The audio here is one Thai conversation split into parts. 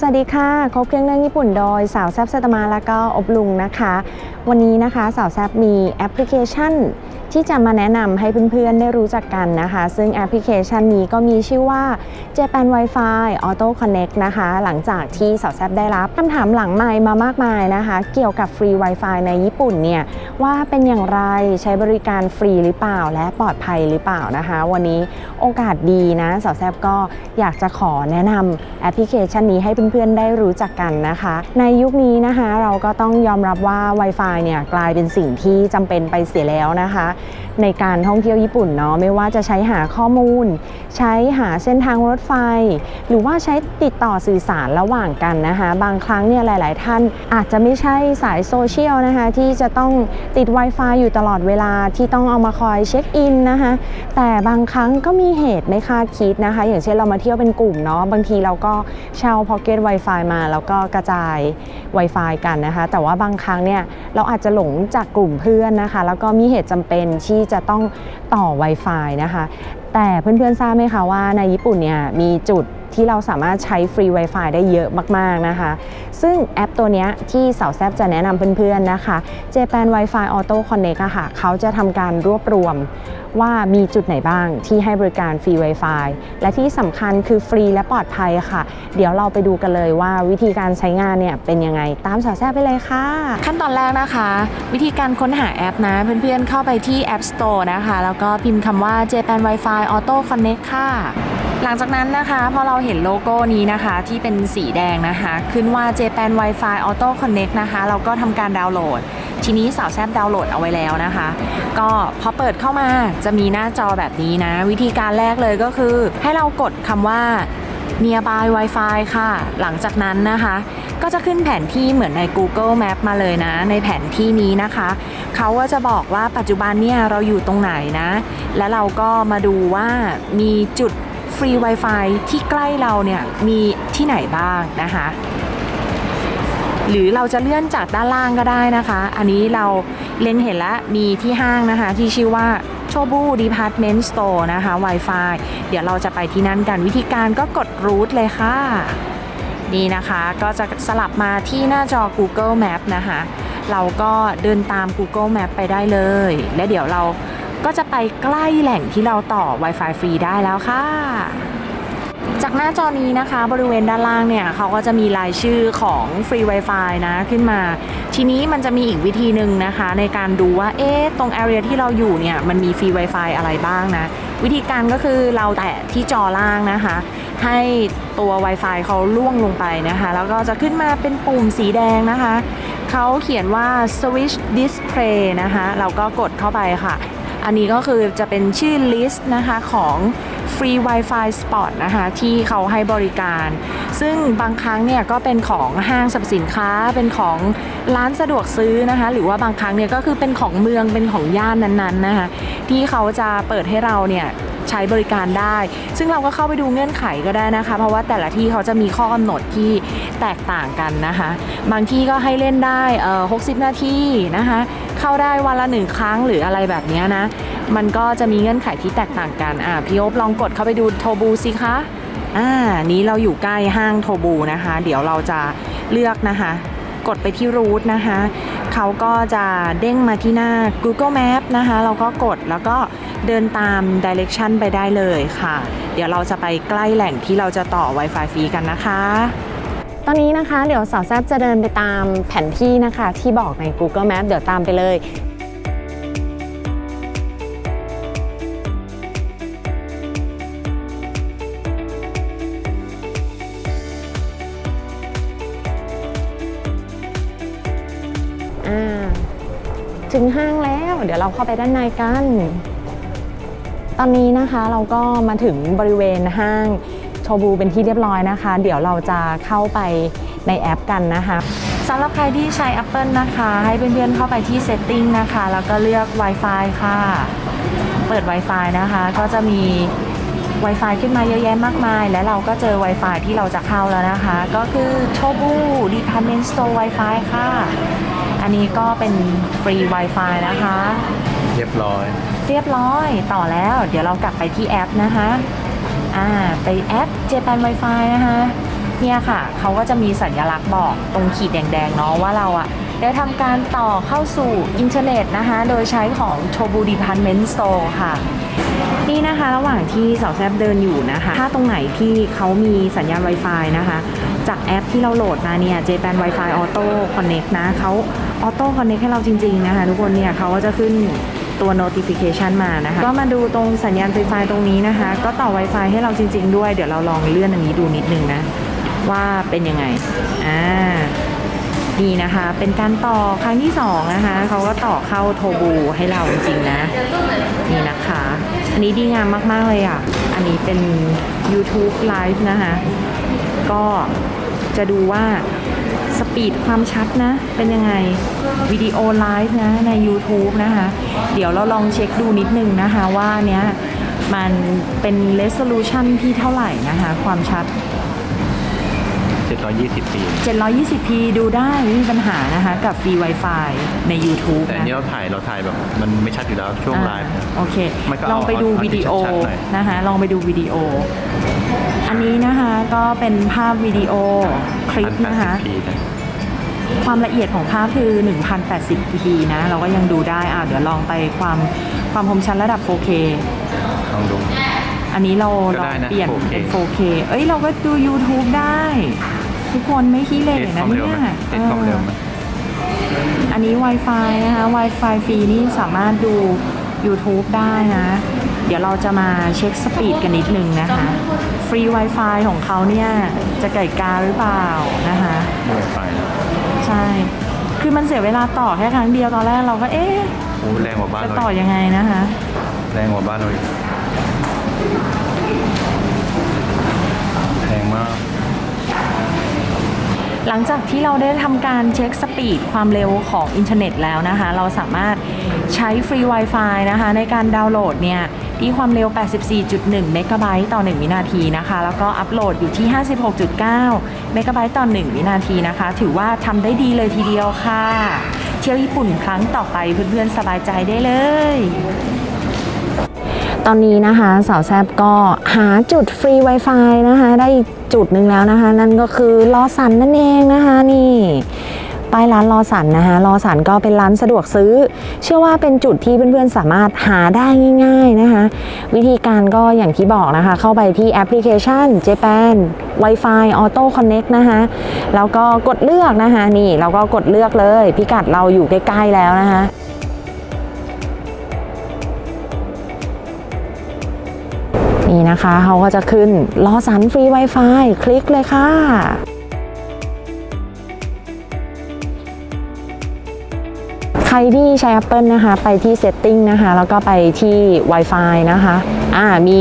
สวัสดีค่ะ ครบเครื่องเรื่องญี่ปุ่นโดยสาวแซบสตมาแล้วก็อบลุงนะคะ วันนี้นะคะสาวแซบมีแอปพลิเคชัน ที่จะมาแนะนำให้เพื่อนๆ ได้รู้จักกันนะคะ ซึ่งแอปพลิเคชันนี้ก็มีชื่อว่า Japan Wi-Fi Auto Connect นะคะ หลังจากที่สาวแซบได้รับคำถามหลังไมมามากมายนะคะ เกี่ยวกับฟรี Wi-Fi ในญี่ปุ่นเนี่ย ว่าเป็นอย่างไรใช้บริการฟรีหรือเปล่า และปลอดภัยหรือเปล่านะคะ วันนี้โอกาสดีนะสาวแซบก็อยากจะขอแนะนำแอปพลิเคชันนี้ให้เพื่อนๆ ได้รู้จักกันนะคะ ในยุคนี้นะคะเราก็ต้องยอมรับว่า Wi-Fi เนี่ยกลายเป็นสิ่งที่จำเป็นไปเสียแล้วนะคะในการท่องเที่ยวญี่ปุ่นเนาะไม่ว่าจะใช้หาข้อมูล ใช้หาเส้นทางรถไฟ หรือว่าใช้ติดต่อสื่อสารระหว่างกันนะคะ บางครั้งเนี่ยหลาย ๆ ท่านอาจจะไม่ใช่สายโซเชียลนะคะ ที่จะต้องติด Wi-Fi อยู่ตลอดเวลาที่ต้องเอามาคอยเช็คอินนะคะ แต่บางครั้งก็มีเหตุไม่คาดคิดนะคะ อย่างเช่นเรามาเที่ยวเป็นกลุ่มเนาะบางทีเราก็เช่า Pocket Wi-Fi มา แล้วก็กระจาย Wi-Fi กันนะคะ แต่ว่าบางครั้งเนี่ยเราอาจจะหลงจากกลุ่มเพื่อนนะคะ แล้วก็มีเหตุจำเป็นที่จะต้องต่อ Wi-Fi นะคะ แต่เพื่อนๆทราบไหมคะว่าในญี่ปุ่นเนี่ยมีจุดที่เราสามารถใช้ฟรี Wi-Fi ได้เยอะมากๆนะคะ ซึ่งแอปตัวนี้ที่สาวแซบจะแนะนำเพื่อนๆนะคะ Japan Wi-Fi Auto Connect ะค่ะเขาจะทำการรวบรวม ว่ามีจุดไหนบ้างที่ให้บริการฟรี Wi-Fi และที่สำคัญคือฟรีและปลอดภัยค่ะ เดี๋ยวเราไปดูกันเลยว่าวิธีการใช้งานเนี่ยเป็นยังไงตามสาวแซบไปเลยค่ะ ขั้นตอนแรกนะคะ วิธีการค้นหาแอปนะ เพื่อนๆเข้าไปที่ App Store นะคะ แล้วก็พิมพ์คำว่า Japan Wi-Fi Auto Connect ค่ะ หลังจากนั้นนะคะพอเราเห็นโลโก้นี้นะคะที่เป็นสีแดงนะคะ ขึ้นว่า Japan Wi-Fi Auto Connect นะคะ เราก็ทำการดาวน์โหลด ทีนี้สาวแซบดาวน์โหลดเอาไว้แล้วนะคะ ก็พอเปิดเข้ามาจะมีหน้าจอแบบนี้นะ วิธีการแรกเลยก็คือ ให้เรากดคำว่า nearby Wi-Fi ค่ะ หลังจากนั้นนะคะ ก็จะขึ้นแผนที่เหมือนใน Google Map มาเลยนะ ในแผนที่นี้นะคะ เขาก็จะบอกว่าปัจจุบันเนี่ยเราอยู่ตรงไหนนะ และเราก็มาดูว่ามีจุด ฟรี Wi-Fi ที่ใกล้เราเนี่ยมีที่ไหนบ้างนะคะ หรือเราจะเลื่อนจากด้านล่างก็ได้นะคะ อันนี้เราเล็งเห็นแล้วมีที่ห้างนะคะ ที่ชื่อว่า Chobu Department Store นะคะ Wi-Fi เดี๋ยวเราจะไปที่นั่นกันวิธีการก็กด root เลยค่ะ นี่นะคะก็จะสลับมาที่หน้าจอ Google Map นะคะ เราก็เดินตาม Google Map ไปได้เลย และเดี๋ยวเรา ก็จะไปใกล้แหล่งที่เราต่อ Wi-Fi ฟรีได้แล้วค่ะ จากหน้าจอนี้นะคะบริเวณด้านล่างเนี่ยเขาก็จะมีรายชื่อของฟรี Wi-Fi นะขึ้นมา ทีนี้มันจะมีอีกวิธีหนึ่งนะคะ ในการดูว่าเอ๊ะตรง area ที่เราอยู่เนี่ยมันมีฟรี Wi-Fi อะไรบ้างนะ วิธีการก็คือเราแตะที่จอล่างนะคะให้ตัว Wi-Fi เขาล่วงลงไปนะคะ แล้วก็จะขึ้นมาเป็นปุ่มสีแดงนะคะ เขาเขียนว่า switch display นะคะ เราก็กดเข้าไปค่ะ อันนี้ก็คือจะเป็นชื่อ list นะคะของ Free Wi-Fi Spot นะคะที่เขาให้บริการ ซึ่งบางครั้งเนี่ยก็เป็นของห้างสรรพสินค้าเป็นของร้านสะดวกซื้อนะคะหรือว่าบางครั้งเนี่ยก็คือเป็นของเมืองเป็นของย่านนั้นๆนะคะที่เขาจะเปิดให้เราเนี่ย ใช้บริการได้ ซึ่งเราก็เข้าไปดูเงื่อนไขก็ได้นะคะ เพราะว่าแต่ละที่เขาจะมีข้อกำหนดที่แตกต่างกันนะคะ บางที่ก็ให้เล่นได้เอ่อ60 นาทีนะคะ เข้าได้วันละหนึ่งครั้งหรืออะไรแบบนี้นะ มันก็จะมีเงื่อนไขที่แตกต่างกันอะพี่โอ๊บลองกดเข้าไปดูโทบูสิคะอ่านี้เราอยู่ใกล้ห้างโทบูนะคะ เดี๋ยวเราจะเลือกนะคะ กดไปที่รูทนะคะ เขาก็จะเด้งมาที่หน้า Google Map นะคะ เราก็กดแล้วก็ เดินตาม Direction ไปได้เลยค่ะ เดี๋ยวเราจะไปใกล้แหล่งที่เราจะต่อ Wi-Fi ฟรีกันนะคะ ตอนนี้นะคะเดี๋ยวสาวแซบจะเดินไปตามแผนที่นะคะ ที่บอกใน Google Map เดี๋ยวตามไปเลยถึงห้างแล้ว เดี๋ยวเราเข้าไปด้านในกัน ตอนนี้นะคะเราก็มาถึงบริเวณห้างโชบูเป็นที่เรียบร้อยนะคะ เดี๋ยวเราจะเข้าไปในแอปกันนะคะสำหรับใครที่ใช้ Apple นะคะ ให้เพื่อนๆเข้าไปที่ Setting นะคะ แล้วก็เลือก Wi-Fi ค่ะ เปิด Wi-Fi นะคะ ก็จะมี Wi-Fi ขึ้นมาเยอะแยะมากมาย และเราก็เจอ Wi-Fi ที่เราจะเข้าแล้วนะคะ ก็คือ Chobu Department Store Wi-Fi ค่ะ อันนี้ก็เป็นฟรี Wi-Fi นะคะ เรียบร้อย เรียบร้อยต่อแล้ว เดี๋ยวเรากลับไปที่แอปนะคะอ่าไปแอป Japan Wi-Fi นะคะเนี่ยค่ะเขาก็จะมีสัญลักษณ์บอกตรงขีดแดงๆเนาะว่าเราอะได้ทำการต่อเข้าสู่อินเทอร์เน็ตนะคะ โดยใช้ของ Tobu Department Store ค่ะ นี่นะคะระหว่างที่สาวแซบเดินอยู่นะคะ ถ้าตรงไหนที่เขามีสัญญาณ Wi-Fi นะคะ จากแอปที่เราโหลดมาเนี่ย Japan Wi-Fi Auto Connect นะเขา Auto Connect ให้เราจริงๆนะคะ ทุกคนเนี่ยเขาก็จะขึ้น ตัว notification มานะคะ ก็มาดูตรงสัญญาณ Wi-Fi ตรงนี้นะคะ ก็ต่อ Wi-Fi ให้เราจริง ๆ ด้วย เดี๋ยวเราลองเลื่อนอันนี้ดูนิดนึงนะ ว่าเป็นยังไง อ่านี่นะคะ เป็นการต่อครั้งที่สองนะคะ เขาก็ต่อเข้าโทบูให้เราจริงๆนะ นี่นะคะ อันนี้ดีงามมาก ๆ เลยอะ อันนี้เป็น YouTube Live นะคะ ก็จะดูว่า สปีดความชัดนะ เป็นยังไงวิดีโอไลฟ์นะใน YouTube นะคะ เดี๋ยวเราลองเช็คดูนิดนึงนะคะว่าเนี้ยมันเป็น resolution ที่เท่าไหร่นะคะ ความชัด 720ปี 720p ดูได้ไม่มีปัญหานะคะ กับฟรี Wi-Fi ใน YouTube แต่อันนะ นี้เราถ่ายเราถ่ายแบบมันไม่ชัดอยู่แล้วช่วงไลฟ์อ่าโอเค มันก็ลองไปดูเอาเอาวิดีโอที่ชัดๆหน่อย นะคะลองไปดูวิดีโอ อันนี้นะคะก็เป็นภาพวิดีโอคลิปนะคะ 1080p นะ ความละเอียดของภาพคือ 1080p นะ เราก็ยังดูได้อ่าเดี๋ยวลองไปความความคมชัดระดับ 4K ลองดู อันนี้เราก็ลอได้งนะเปลี่ยน 4K เป็น 4K เอ้ย เราก็ดู YouTube ได้ ทุกคนไม่ขี้เหร่เทสคนะวามเนี่เร็วไหมยเทสความเร็วไหมอันนี้ Wi-Fi นะคะ Wi-Fi ฟรีนี่สามารถดู YouTube ได้นะ เดี๋ยวเราจะมาเช็คสปีดกันนิดนึงนะคะ ฟรี Wi-Fi ของเขาเนี่ย จะไก่กาหรือเปล่านะคะด้วยไฟนะใช่ คือมันเสียเวลาต่อแค่ครั้งเดียวตอนแรกเราก็เอ๊ะโอ้แรงกว่าบ้านจะเราต่ออีกยังไงนะคะ แรงกว่าบ้านเราอีกแรงมาก หลังจากที่เราได้ทำการเช็คสปีดความเร็วของอินเทอร์เน็ตแล้วนะคะ เราสามารถใช้ฟรี Wi-Fi นะคะ ในการดาวน์โหลดเนี่ยที่ความเร็ว 84.1 เมกะไบต์ต่อ 1 วินาทีนะคะ แล้วก็อัปโหลดอยู่ที่ 56.9 เมกะไบต์ต่อ 1 วินาทีนะคะ ถือว่าทำได้ดีเลยทีเดียวค่ะ เที่ยวญี่ปุ่นครั้งต่อไปเพื่อนๆสบายใจได้เลย ตอนนี้นะคะสาวแซบก็หาจุดฟรี Wi-Fi นะคะได้จุดหนึ่งแล้วนะคะ นั่นก็คือลอสันนั่นเองนะคะนี่ป้ายร้านลอสันนะคะลอสันก็เป็นร้านสะดวกซื้อ เชื่อว่าเป็นจุดที่เพื่อนๆสามารถหาได้ง่ายๆนะคะ วิธีการก็อย่างที่บอกนะคะ เข้าไปที่แอปพลิเคชัน Japan Wi-Fi Auto Connect นะคะแล้วก็กดเลือกนะคะนี่เราก็กดเลือกเลย พิกัดเราอยู่ใกล้ๆแล้วนะคะ นี่นะคะเขาก็จะขึ้นรอสันฟรี Wi-Fi คลิกเลยค่ะใครที่ใช้ Apple นะคะ ไปที่ Setting นะคะ แล้วก็ไปที่ Wi-Fi นะคะอ่ามี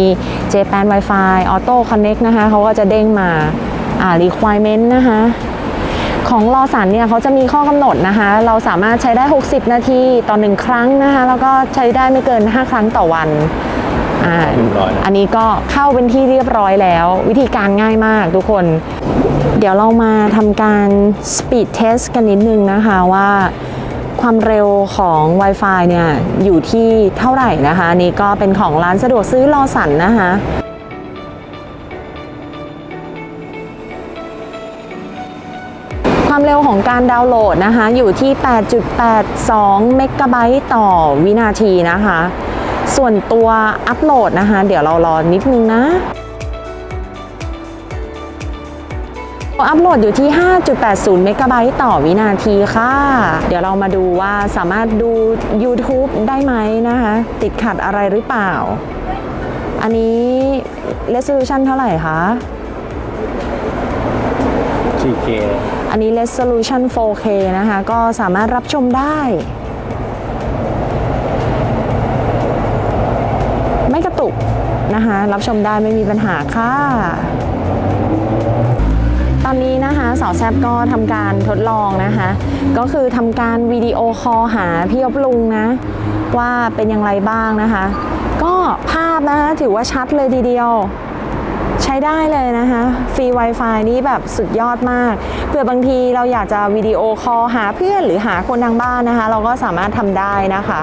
Japan Wi-Fi Auto Connect นะคะเขาก็จะเด้งมาอ่า requirement นะคะ ของรอสันเนี่ยเขาจะมีข้อกำหนดนะคะ เราสามารถใช้ได้ 60 นาทีต่อหนึ่งครั้งนะคะ แล้วก็ใช้ได้ไม่เกิน 5 ครั้งต่อวัน อ่าเรียบร้อยแล้ว อันนี้ก็เข้าเป็นที่เรียบร้อยแล้ว วิธีการง่ายมากทุกคน เดี๋ยวเรามาทำการ speed test กันนิดนึงนะคะว่าความเร็วของ Wi-Fi เนี่ยอยู่ที่เท่าไหร่นะคะอันนี่ก็เป็นของร้านสะดวกซื้อรอสันนะคะความเร็วของการดาวน์โหลดนะคะอยู่ที่ 8.82 เมกะไบต์ต่อวินาทีนะคะ ส่วนตัวอัปโหลดนะคะ เดี๋ยวเรารอนิดนึงนะอัปโหลดอยู่ที่ 5.80 เมกะไบต์ต่อวินาทีค่ะ เดี๋ยวเรามาดูว่าสามารถดู YouTube ได้ไหมนะคะ ติดขัดอะไรหรือเปล่า อันนี้ resolution เท่าไหร่คะ 4K อันนี้ resolution 4K นะคะ ก็สามารถรับชมได้ นะคะ รับชมได้ไม่มีปัญหาค่ะ ตอนนี้นะคะสาวแซบก็ทำการทดลองนะคะ ก็คือทำการวิดีโอคอลหาพี่อบลุงนะ ว่าเป็นอย่างไรบ้างนะคะ ก็ภาพนะคะถือว่าชัดเลยทีเดียวใช้ได้เลยนะคะ ฟรี Wi-Fi นี้แบบสุดยอดมากเผื่อบางทีเราอยากจะวิดีโอคอลหาเพื่อนหรือหาคนทางบ้านนะคะ เราก็สามารถทำได้นะคะ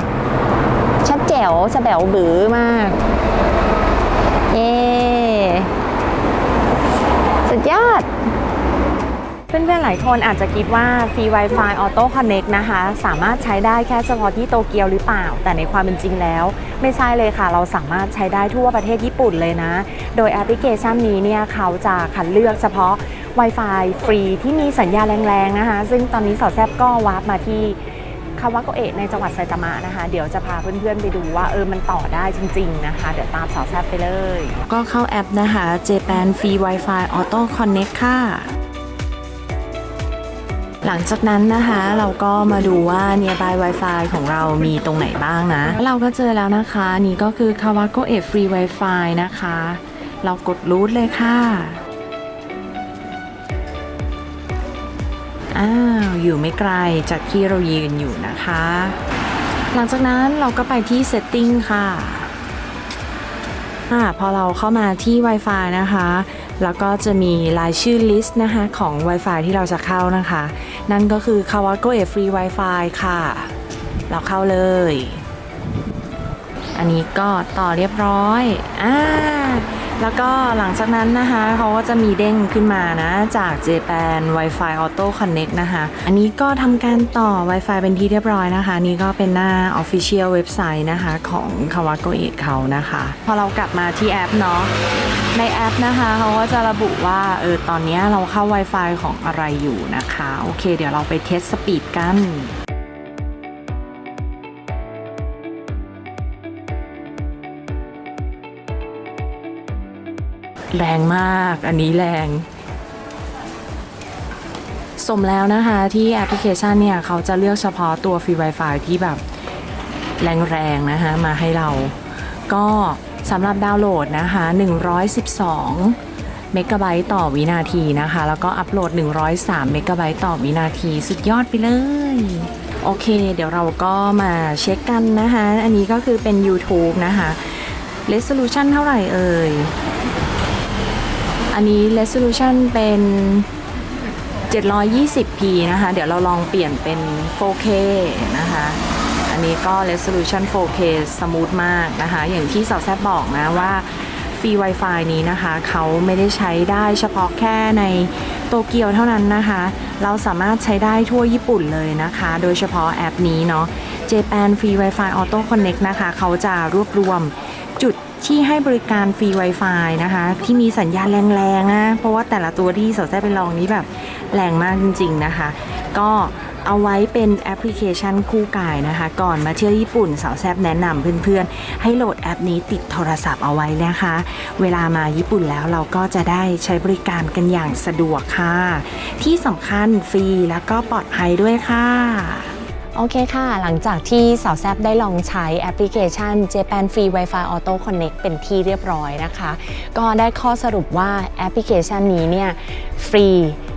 ชัดแจ๋วสแบวบือมาก เย้สุดยอด เพื่อนๆ หลายคนอาจจะคิดว่าฟรี Wi-Fi Auto Connect นะคะ สามารถใช้ได้แค่เฉพาะที่โตเกียวหรือเปล่า แต่ในความเป็นจริงแล้ว ไม่ใช่เลยค่ะ เราสามารถใช้ได้ทั่วประเทศญี่ปุ่นเลยนะ โดยแอปพลิเคชันนี้เนี่ยเขาจะคัดเลือกเฉพาะ Wi-Fi ฟรีที่มีสัญญาณแรงๆ นะคะ ซึ่งตอนนี้สาวแซบก็วาร์ปมาที่คาวาโกเอะในจังหวัดไซตามะนะคะ เดี๋ยวจะพาเพื่อนๆไปดูว่าเออมันต่อได้จริง ๆ นะคะ เดี๋ยวตามสาวแซบไปเลย ก็เข้าแอปนะคะ Japan Free Wi-Fi Auto Connect ค่ะ หลังจากนั้นนะคะเราก็มาดูว่า nearby Wi-Fi ของเรามีตรงไหนบ้างนะ เราก็เจอแล้วนะคะ นี่ก็คือ Kawago e Free Wi-Fi นะคะ เรากดรูทเลยค่ะอ้าวอยู่ไม่ไกลจากที่เรายืนอยู่นะคะ หลังจากนั้นเราก็ไปที่ setting ค่ะอ่าพอเราเข้ามาที่ Wi-Fi นะคะ แล้วก็จะมีรายชื่อลิสต์นะคะของ Wi-Fi ที่เราจะเข้านะคะ นั่นก็คือ Kawago e Free Wi-Fi ค่ะ เราเข้าเลย อันนี้ก็ต่อเรียบร้อย อ่า แล้วก็หลังจากนั้นนะคะเขาก็จะมีเด้งขึ้นมานะจาก Japan Wi-Fi Auto Connect นะคะ อันนี้ก็ทำการต่อ Wi-Fi เป็นที่เรียบร้อยนะคะ นี่ก็เป็นหน้า Official เว็บไซต์นะคะของ Kawago e เขานะคะ พอเรากลับมาที่แอปเนาะในแอปนะคะเขาก็จะระบุว่าเออตอนนี้เราเข้า Wi-Fi ของอะไรอยู่นะคะ โอเค เดี๋ยวเราไปเทสสปีดกัน แรงมาก อันนี้แรง สมแล้วนะคะที่แอปพลิเคชันเนี่ย เขาจะเลือกเฉพาะตัวฟรี Wi-Fi ที่แบบแรงๆนะคะมาให้เรา ก็สำหรับดาวน์โหลดนะคะ 112เมกะไบต์ต่อวินาทีนะคะ แล้วก็อัปโหลด 103 เมกะไบต์ต่อวินาที สุดยอดไปเลย โอเค เดี๋ยวเราก็มาเช็คกันนะคะ อันนี้ก็คือเป็น YouTube นะคะ resolution เท่าไหร่เอ่ย อันนี้ resolution เป็น 720p นะคะ เดี๋ยวเราลองเปลี่ยนเป็น 4K นะคะ อันนี้ก็ resolution 4K สมูทมากนะคะ อย่างที่สาวแซบบอกนะว่าฟรี Wi-Fi นี้นะคะ เขาไม่ได้ใช้ได้เฉพาะแค่ในโตเกียวเท่านั้นนะคะ เราสามารถใช้ได้ทั่วญี่ปุ่นเลยนะคะ โดยเฉพาะแอปนี้เนาะ Japan Free Wi-Fi Auto Connect นะคะ เขาจะรวบรวม จุดที่ให้บริการฟรี Wi-Fi นะคะ ที่มีสัญญาณแรงๆนะเพราะว่าแต่ละตัวที่สาวแซบไปลองนี้แบบแรงมากจริง ๆ นะคะ ก็เอาไว้เป็นแอปพลิเคชันคู่กายนะคะ ก่อนมาเที่ยวญี่ปุ่นสาวแซบแนะนำเพื่อนๆ ให้โหลดแอปนี้ติดโทรศัพท์เอาไว้นะคะ เวลามาญี่ปุ่นแล้วเราก็จะได้ใช้บริการกันอย่างสะดวกค่ะ ที่สำคัญฟรีแล้วก็ปลอดภัยด้วยค่ะ โอเคค่ะ หลังจากที่สาวแซบได้ลองใช้แอปพลิเคชัน Japan Free Wi-Fi Auto Connect เป็นที่เรียบร้อยนะคะ ก็ได้ข้อสรุปว่าแอปพลิเคชันนี้เนี่ยฟรี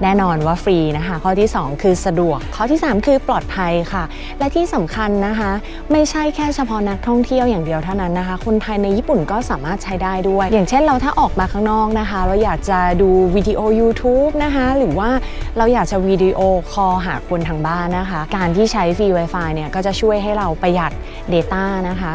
แน่นอนว่าฟรีนะคะ ข้อที่ 2 คือสะดวก ข้อที่ 3 คือปลอดภัยค่ะ และที่สำคัญนะคะ ไม่ใช่แค่เฉพาะนักท่องเที่ยวอย่างเดียวเท่านั้นนะคะ คนไทยในญี่ปุ่นก็สามารถใช้ได้ด้วย อย่างเช่นเราถ้าออกมาข้างนอกนะคะ เราอยากจะดูวิดีโอ YouTube นะคะ หรือว่าเราอยากจะวิดีโอคอลหาคนทางบ้านนะคะ การที่ใช้ฟรี Wi-Fi เนี่ยก็จะช่วยให้เราประหยัด Data นะคะ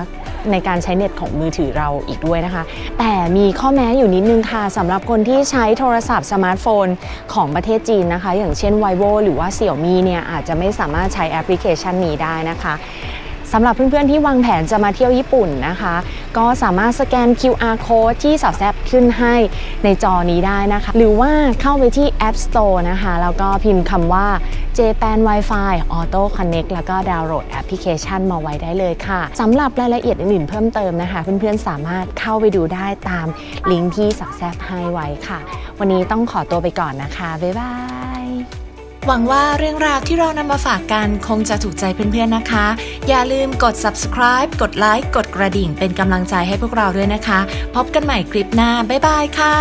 ในการใช้เน็ตของมือถือเราอีกด้วยนะคะ แต่มีข้อแม้อยู่นิดนึงค่ะสำหรับคนที่ใช้โทรศัพท์สมาร์ทโฟนของประเทศจีนนะคะ อย่างเช่น vivo หรือว่า Xiaomi เนี่ยอาจจะไม่สามารถใช้แอปพลิเคชันนี้ได้นะคะสำหรับเพื่อนๆที่วางแผนจะมาเที่ยวญี่ปุ่นนะคะ ก็สามารถสแกน QR code ที่สาวแซบขึ้นให้ในจอนี้ได้นะคะ หรือว่าเข้าไปที่ App Store นะคะ แล้วก็พิมพ์คำว่า JPan Wi-Fi Auto Connect แล้วก็ดาวน์โหลดแอปพลิเคชันมาไว้ได้เลยค่ะสำหรับรายละเอียดอื่นๆเพิ่มเติมนะคะ เพื่อนๆสามารถเข้าไปดูได้ตามลิงก์ที่สาวแซบให้ไว้ค่ะ วันนี้ต้องขอตัวไปก่อนนะคะ บ๊ายบายหวังว่าเรื่องราวที่เรานำมาฝากกันคงจะถูกใจเพื่อนๆนะคะ อย่าลืมกด subscribe กดไลค์กดกระดิ่งเป็นกำลังใจให้พวกเราด้วยนะคะ พบกันใหม่คลิปหน้า บ๊ายบายค่ะ